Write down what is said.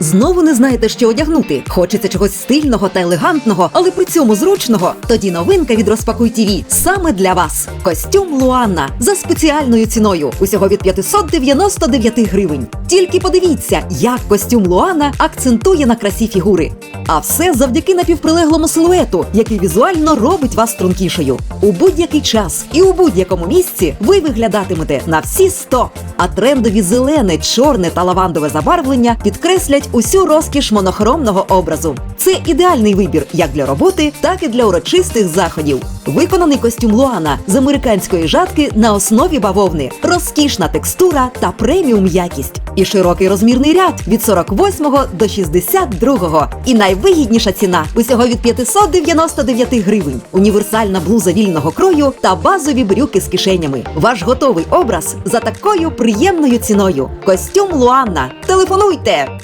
Знову не знаєте, що одягнути. Хочеться чогось стильного та елегантного, але при цьому зручного. Тоді новинка від Розпакуй ТІВІ саме для вас. Костюм Луанна за спеціальною ціною. Усього від 599 гривень. Тільки подивіться, як костюм Луана акцентує на красі фігури. А все завдяки напівприлеглому силуету, який візуально робить вас стрункішою. У будь-який час і у будь-якому місці ви виглядатимете на всі 100. А трендові зелене, чорне та лавандове забарвлення підкреслять усю розкіш монохромного образу. Це ідеальний вибір як для роботи, так і для урочистих заходів. Виконаний костюм Луана з американської жатки на основі бавовни, розкішна текстура та преміум якість. І широкий розмірний ряд від 48 до 62. І найвигідніша ціна усього від 599 гривень. Універсальна блуза вільного крою та базові брюки з кишенями. Ваш готовий образ за такою приємною ціною. Костюм Луанна. Телефонуйте!